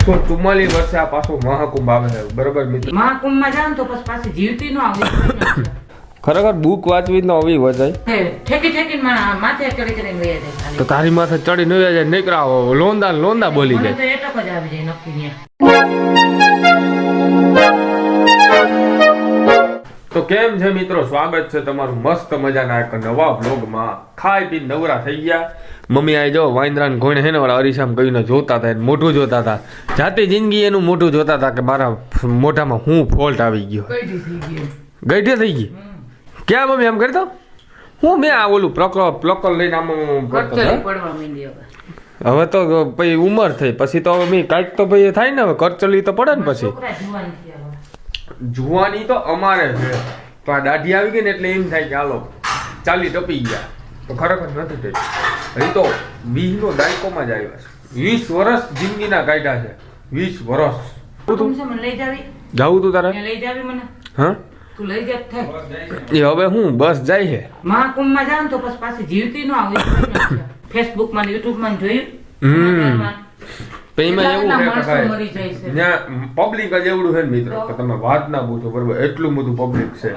એકસો ચુમ્માલીસ વર્ષે આ પાછો મહાકુંભ આવે છે. બરોબર મિત્રો? મહાકુંભમાં જાવ તો પછી પાછી જીવતી ન આવી. ખરેખર બુક વાંચવી ન આવી વજાય ઠેકી ઠેકીને માથે ચડી ચડીને વહી જાય તો તારી માથે ચડી ન જાય નીકળાવો લોંદા લોંદા બોલી જાય તો એટક જ આવી જાય નક્કી કેમ છે મિત્રો? સ્વાગત છે તમારું મસ્ત મજાના એક નવા બ્લોગમાં ખાઈ પી નવરા થઈ ગયા. મમ્મી આઈ જો વાંદરાને કોઈને હે ને વાળા અરીસામ કહીને જોતા હતા એને મોઢું જોતા હતા. જાતે જિંદગી એનું મોઢું જોતા હતા કે મારા મોઢામાં હું ફોલ્ટ આવી ગયો. ગઈઠી થઈ ગઈ ક્યાં મમ્મી આમ કરતો? હું મેં આ ઓલું પ્લકર પ્લકલ લઈને આમ હવે. તો પછી ઉંમર થઈ. પછી તો મેં કાંઈક તો ભાઈ થાય ને હવે કરચલી તો પડે ને પછી. જુવાન તો અમારે છે. તો આ દાઢી આવી ગઈ ને એટલે એમ થાય કે હાલો ચાલી ટપી ગયા. તો ખરેખર નથી થઈ હજી તો વીસનો દાયકોમાં જ આવ્યા છે. વીસ વર્ષ જિંદગીના કાઢ્યા છે. વીસ વર્ષ. તું છે લઈ જાવી? જાવું તું તારે? લઈ જાવી મને? હા? તું લઈ જા એ હવે હું બસ જાય છે. મહાકુંભમાં જાવ ને તો પછી પાછી જીવતી ન આવી ફેસબુક માં યુટ્યુબમાં જોયું? હમ. તો એમાં એવું છે કે માણસો ત્યાં પબ્લિક જ એવડું છે ને મિત્રો કે તમે વાત ના પૂછો બરોબર? એટલું બધું પબ્લિક છે.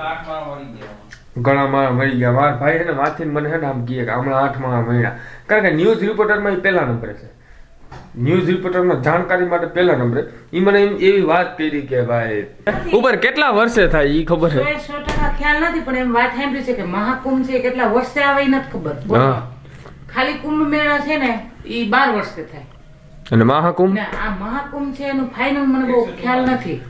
ઘણા માણસ મરી ગયા. મારા ભાઈ છે ને માથી મને છે ને આમ કહે કે હમણાં આઠમા મહિના કારણ કે ન્યૂઝ રિપોર્ટરમાં એ પહેલા નંબરે છે. ન્યૂઝ રિપોર્ટરમાં જાણકારી માટે પહેલા નંબરે એ. મને એમ એવી વાત કરી કે ભાઈ ઉપર કેટલા વર્ષે થાય એ ખબર છે? સો ટકા ખ્યાલ નથી પણ એમ વાત સાંભળી છે કે મહાકુંભ છે કેટલા વર્ષે આવે એ નથી ખબર. ખાલી કુંભ મેળા છે ને એ બાર વર્ષે થાય. અને મહાકુંભ? આ મહાકુંભ છે એનું ફાઇનલ મને બહુ ખ્યાલ નથી.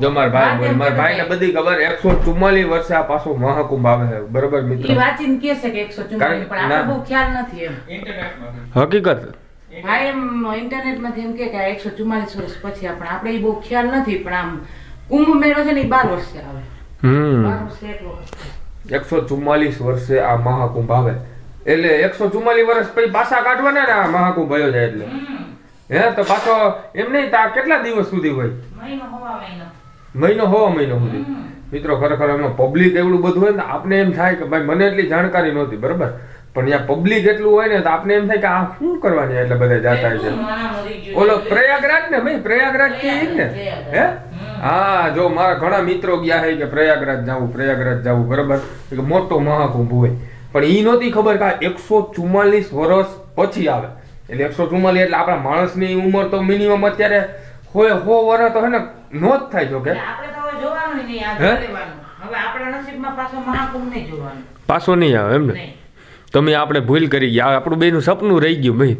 જો મારા ભાઈ બધી ખબર વર્ષે આ પાછો મહાકુંભ આવે છે. બરોબર એ મિત્રો વાંચીને છે કે પણ આપણે બહુ ખ્યાલ નથી એમ. હકીકત? ભાઈ એમ ઇન્ટરનેટમાંથી એમ કે કે આ એકસો ચુમ્માલીસ વર્ષ પછી આપણે આપણે એ બહુ ખ્યાલ નથી પણ આમ કુંભ મેળો છે ને એ બાર વર્ષે આવે. હમ. બાર વર્ષે એક વખત. એકસો ચુમ્માલીસ વર્ષે આ મહાકુંભ આવે. એટલે એકસો ચુમ્માલીસ વર્ષ પછી પાછા કાઢવાના ને આ મહાકુંભ ભયો જાય એટલે. હે તો પાછો એમ નહીં તા કેટલા દિવસ સુધી હોય? મહિનો હોવા મહિનો. સુધી. મિત્રો ખરેખર એમાં પબ્લિક એવડું બધું હોય ને તો આપને એમ થાય કે ભાઈ મને એટલી જાણકારી નહોતી બરાબર? પણ ત્યાં પબ્લિક એટલું હોય ને તો આપને એમ થાય કે આ શું કરવાની એટલે બધા જાતા છે. ઓલો પ્રયાગરાજ ને ભાઈ પ્રયાગરાજ કે ને? હે? હા જો મારા ઘણા મિત્રો ગયા હે કે પ્રયાગરાજ જાવું પ્રયાગરાજ જાવું બરાબર? મોટો મહાકુંભ હોય. પણ એ નહોતી ખબર કે આ એકસો ચુમ્માલીસ વર્ષ પછી આવે. એટલે એકસો ચુમ્માલીસ એટલે આપણા માણસની ઉંમર તો મિનિમમ અત્યારે હોય હો વર્ષ તો હે ને નો જ થાય જો કે. પાછો નહીં આવે એમ ને? તમે આપણે ભૂલ કરી ગયા આપણું બેનું સપનું રહી ગયું ભાઈ.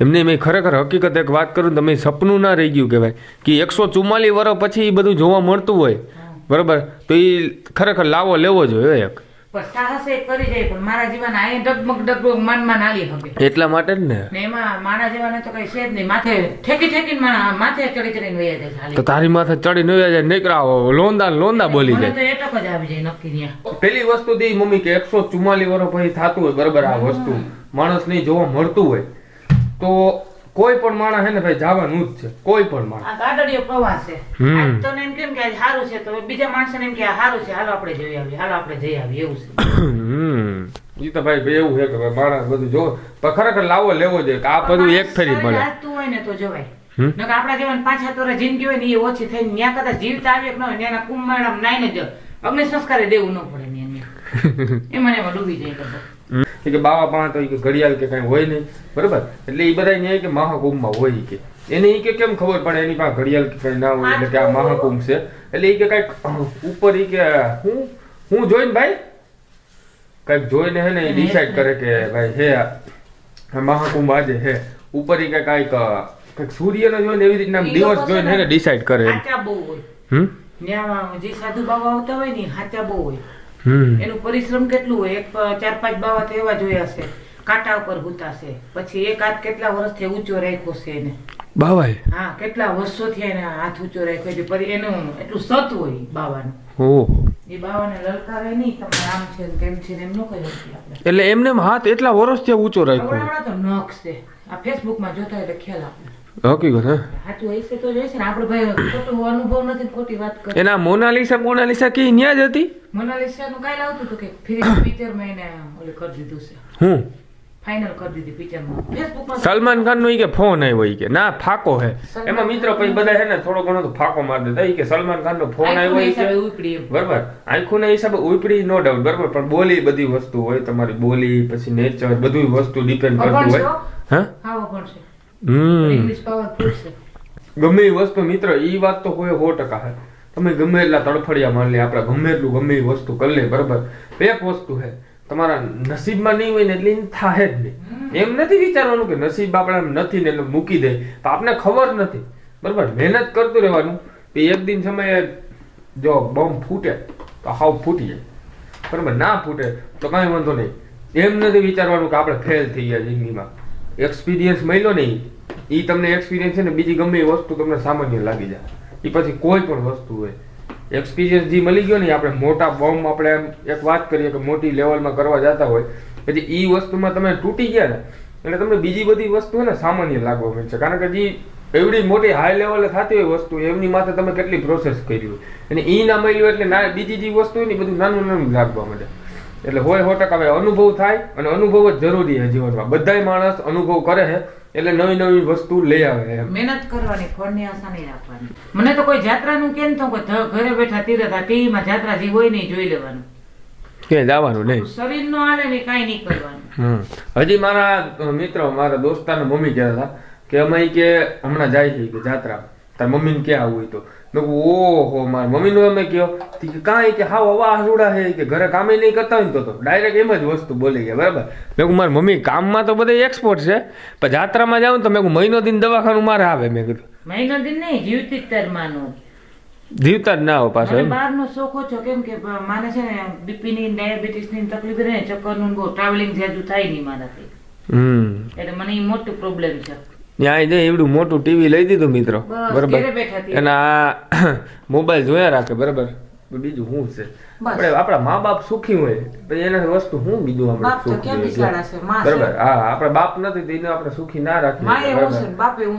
એમને મેં ખરેખર હકીકત એક વાત કરું તમે સપનું ના રહી ગયું કહેવાય. કે એકસો ચુમ્માલીસ વર્ષ પછી એ બધું જોવા મળતું હોય. બરોબર? તો એ ખરેખર લાવો લેવો જોઈએ એક. એટલા માટે જ ને? ને એમાં મારા જેવાને તો કઈ છે જ નહીં. માથે ઠેકી ઠેકીને મારા માથે ચડી ચડીને વહી જાય ખાલી. તો તારી માથે ચડી ન જાય નીકળાવો લોંદા લોંદા બોલી જાય. તો એટક જ આવી જાય નક્કી ન્યા. પેલી વસ્તુ દી મમ્મી કે એકસો ચુમ્માલીસ વર્ષ પછી થતું હોય બરોબર આ વસ્તુ. માણસની જોવા મળતું હોય. તો કોઈ પણ માણસ હે ને ભાઈ જવાનું જ છે. કોઈ પણ માણસ. આ ગાડડીયો પ્રવાસ છે. હમ. આજ તો એમ કેમ કે આજ સારું છે તો બીજા માણસને એમ કે સારું છે હાલો આપણે જઈ આવીએ હાલો આપણે જઈ આવીએ એવું છે. હમ. ઈ તો ભાઈ ભાઈ એવું છે કે ભાઈ માણસ બધું જો પણ ખરેખર લાવો લેવો જોઈએ કે આ બધું એક ફેરી મળે. હોય ને તો જવાય? નકર આપણા જીવન પાછા તોરે જિંદગી હોય ને એ ઓછી થઈ ત્યાં કદાચ જીવતા આવી કે ન હોય ને એના કુંભમેળામાં નાઈને જ અગ્નિ સંસ્કારે દેવું ન પડે ને એને એમાં ડૂબી જાય. એ કે બાવા પાસે તો કે ઘડિયાળ કે કઈ હોય નહીં. બરોબર? એટલે એ બધા કે મહાકુંભમાં હોય કે. એને એ કે કેમ ખબર પડે? એની પાસે ઘડિયાળ કે કઈ ના હોય એટલે કે આ મહાકુંભ. છે. એટલે એ કે કંઈક ઉપર એ કે હું હું જોઈને ભાઈ? કંઈક જોઈને હે ને ડિસાઈડ કરે કે ભાઈ હે મહાકુંભ આજે હે. ઉપર એ કે કંઈક સૂર્ય સૂર્યનો જોઈને એવી રીતના દિવસ જોઈને હે ને ડિસાઈડ કરે હમ? ન્યા જે સાધુ બાબા આવતા હોય ને હાચા બહુ હોય. એનું પરિશ્રમ કેટલું હોય? એક ચાર પાંચ બાવા તો એવા જોયા છે કાંટા ઉપર ગુતાશે પછી એક હાથ કેટલા વર્ષથી ઊંચો રાખ્યો છે એને? બાવાએ? હા કેટલા વર્ષોથી એને હાથ ઊંચો રાખ્યો છે? પછી એનું એટલું સત હોય બાવાનું. ઓહો. એ બાવાને લલકારે નહીં તમે આમ છે તેમ છે એમ ન કહી શકીએ એટલે એમને હાથ એટલા વર્ષથી ઊંચો રાખ્યો. નખ છે. આ ફેસબુકમાં જોતા એટલે ખ્યાલ આપણે હકીકત હે. એના મોનાલિસા મોનાલિસા કે ન્યા જ હતી? મોનાલિસા નું કાઈ લાવતું તો કે પિક્ચરમાં એને ઓલું કરી દીધું છે. હું? ફાઇનલ કરી દીધી પિક્ચરમાં. ફેસબુકમાં સલમાન ખાન નો કે ફોન આવ્યો ઈ કે. ના ફાકો હે. એમાં મિત્રો પછી બધા હે ને થોડો ઘણો તો ફાકો મારી દેતા. ઈ કે સલમાન ખાન નો ફોન આવ્યો ઈ કે બરાબર. આંખો ના હિસાબે ઉપડી નો ડાઉટ બરાબર. પણ બોલી બધી વસ્તુ હોય. તમારી બોલી પછી નેચર બધી વસ્તુ ડિપેન્ડ કરતું હોય. હા? હા પણ છે. છે ગમે એ વસ્તુ મિત્ર એ વાત તો કોઈ સો ટકા હે તમે ગમે એટલા તડફડિયા મારી લે આપણે ગમે એટલું ગમે એ વસ્તુ કરી લે બરાબર? એક વસ્તુ હે તમારા નસીબમાં નહીં હોય ને એટલે થાય જ નહીં. એમ નથી વિચારવાનું કે નસીબ આપણે નથી ને એટલે મૂકી દે. તો આપને ખબર નથી. બરાબર? મહેનત કરતું રહેવાનું. કે એક દિન સમયે જો બોમ્બ ફૂટે તો હાવ ફૂટી જાય. બરાબર? ના ફૂટે તો કાંઈ વાંધો નહીં. એમ નથી વિચારવાનું કે આપણે ફેલ થઈ ગયા જિંદગીમાં. એક્સપિરિયન્સ મળ્યો ને એ તમને એક્સપિરિયન્સ છે ને બીજી ગમે એ વસ્તુ તમને સામાન્ય લાગી જાય. એ પછી કોઈ પણ વસ્તુ હોય. એક્સપિરિયન્સ જે મળી ગયો ને આપણે મોટા બોમ્બ આપણે એક વાત કરીએ કે મોટી લેવલમાં કરવા જતા હોય, પછી એ વસ્તુમાં તમે તૂટી ગયા ને, એટલે તમને બીજી બધી વસ્તુ છે ને સામાન્ય લાગવા માંડશે કારણ કે જે એવડી મોટી હાઈ લેવલે થતી હોય વસ્તુ, એમની માથે તમે કેટલી પ્રોસેસ કરી હોય. અને એ ના મળ્યું એટલે બીજી જે વસ્તુ હોય ને બધું નાનું નાનું લાગવા માંડે. એટલે હોય સો ટકા ભાઈ અનુભવ થાય અને અનુભવ જ જરૂરી છે જીવનમાં. બધાય માણસ અનુભવ કરે છે એટલે નવી નવી વસ્તુ લઈ આવે એમ. મહેનત કરવાની ફળની આશા નહીં રાખવાની. મને તો કોઈ જાત્રાનું કેમ તો કોઈ ઘરે બેઠા તીરથ આ ટીવીમાં જાત્રા જે હોય નહીં જોઈ લેવાનું. કે જવાનું નહીં. શરીર નો હાલે ને કાંઈ નહીં કરવાનું. હજી મારા મિત્ર મારા દોસ્તાના મમ્મી કહેતા હતા કે અમે કે હમણાં જાય છે કે જાત્રા. તાર મમ્મીને ક્યાં આવું હોય તો મેં કીધું ઓહો મારા મમ્મીનું કયો તી કે કાંઈ કે હાવ હવા હસુડા હે કે ઘરે કામે નહીં કરતા હોય ને તો તો ડાયરેક્ટ એમ જ વસ્તુ બોલી ગયા બરાબર? મેં કહું મારી મમ્મી કામમાં તો બધા એક્સપોર્ટ છે પણ જાત્રામાં જાઉં તો મેં કીધું મહિનો દિન દવાખાનું મારે આવે મેં કીધું. મહિનો દિન નહીં જીવતી જ તાર માનો જીવતા જ ના હો પાછો એમ? બહારનો શોખ ઓછો કેમ કે માને છે ને બીપી ની ડાયાબિટીસની તકલીફ રહે ને ચક્કરનું બહુ ટ્રાવેલિંગ જાજુ થાય નહીં મારાથી. હમ. એટલે મને ઈ મોટું પ્રોબ્લેમ છે. ત્યાં જઈ એવડું મોટું ટીવી લઈ દીધું મિત્રો બરાબર? અને આ મોબાઈલ જોયા રાખે બરાબર? બીજું શું છે? આપણે આપણા મા બાપ સુખી હોય પછી એના વસ્તુ શું બીજું આપણે સુખી. બરાબર. હા આપણે બાપ નથી તો એને આપણે સુખી ના રાખીએ.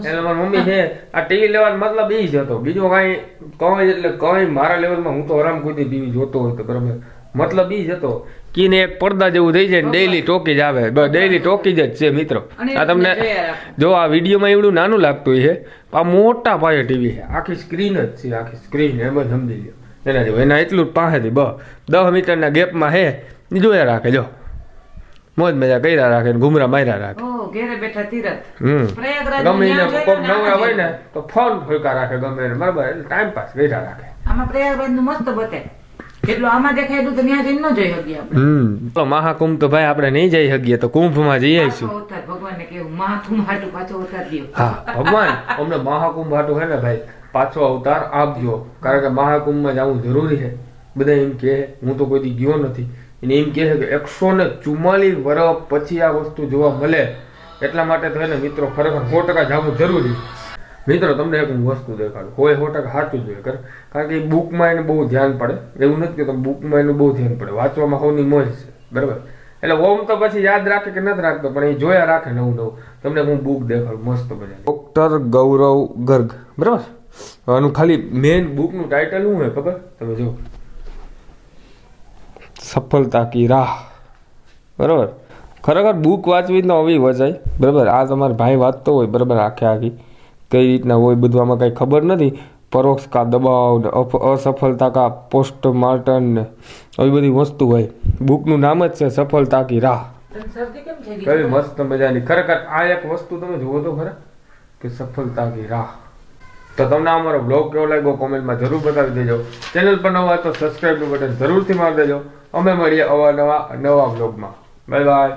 એટલે મારી મમ્મી છે આ ટીવી લેવાનો મતલબ એ જ હતો. બીજો કાંઈ કઈ એટલે કઈ મારા લેવલમાં હું તો આરામ કોઈ ટીવી જોતો હોય તો બરાબર? મતલબ એ જ હતો. કીને એક પડદા જેવું થઈ જાય ડેઈલી ટોકી જ આવે. ડેઈલી ટોકી જ છે મિત્રો. આ તમને જો આ વિડીયોમાં એવડું નાનું લાગતું છે આ મોટા પાયે ટીવી છે. આખી સ્ક્રીન જ છે આખી સ્ક્રીન એમ જ સમજી લ્યો. એના જેવું એના એટલું જ પાસેથી બ દસ મીટરના ગેપમાં હે જોયા રાખે જો. મોજ મજા કર્યા રાખે ને ઘુમરા માર્યા રાખે. ઘેરે બેઠા તીરથ. હમ. ગમે કોક ને નવરા હોય ને તો ફોન ફોકા રાખે ગમે બરાબર ટાઈમ પાસ કર્યા રાખે. આમાં પ્રયાગરાજનું મસ્ત બતાય જેટલું આમાં દેખાય એટલું તો ત્યાં જઈને ન જોઈ શકીએ આપણે. હમ. મહાકુંભ તો ભાઈ આપણે નહીં જઈ શકીએ તો કુંભમાં જઈ આવીશું. પાછો અવતાર ભગવાનને કેવું? મહાકુંભ હાટુ પાછો અવતાર દ્યો. હા ભગવાન અમને મહાકુંભ હાટું હે ને ભાઈ પાછો અવતાર આપજો. કારણ કે મહાકુંભમાં જવું જરૂરી છે. બધા એમ કહે હું તો કોઈ દી ગયો નથી. એને એમ કહે છે કે એકસો ને ચુમ્માલીસ વર્ષ પછી આ વસ્તુ જોવા મળે. એટલા માટે તો એને મિત્રો ખરેખર સો ટકા જવું જરૂરી મિત્રો, તમને એક વસ્તુ દેખાડું. કોઈ સો ટકા સાચું જોઈએ કર કારણ કે બુકમાં એને બહુ ધ્યાન પડે. એવું નથી કે બુકમાં એનું બહુ ધ્યાન પડે. વાંચવામાં સૌની મોજ છે, બરાબર? એટલે ઓમ તો પછી યાદ રાખે કે નથી રાખતો, પણ એ જોયા રાખે નવું નવું. તમને હું બુક દેખાડું, મસ્ત મજા ડોક્ટર ગૌરવ ગર્ગ, બરાબર? આનું ખાલી મેઇન બુકનું ટાઇટલ શું હોય, ખબર? તમે જો સફળતા કી રાહ, બરાબર? ખરેખર બુક વાંચવી તો આવી વચાય બરાબર? આ તમારા ભાઈ વાંચતો હોય, બરાબર? આખે આખી. કઈ રીતના હોય બધું આમાં કાંઈ ખબર નથી. પરોક્ષ કા દબાવ ને અફ- અસફળતા કા પોસ્ટ માર્ટન ને આવી બધી વસ્તુ હોય. બુકનું નામ જ છે સફળતા કી રાહ. કઈ મસ્ત મજાની. ખરેખર આ એક વસ્તુ તમે જુઓ તો ખરા કે સફળતા કી રાહ. તો તમને અમારો બ્લોગ કેવો લાગ્યો કોમેન્ટમાં જરૂર બતાવી દેજો. ચેનલ પર નવા તો સબસ્ક્રાઇબનું બટન જરૂરથી મારી દેજો. અમે મળીએ અવારનવા નવા બ્લોગમાં. Bye bye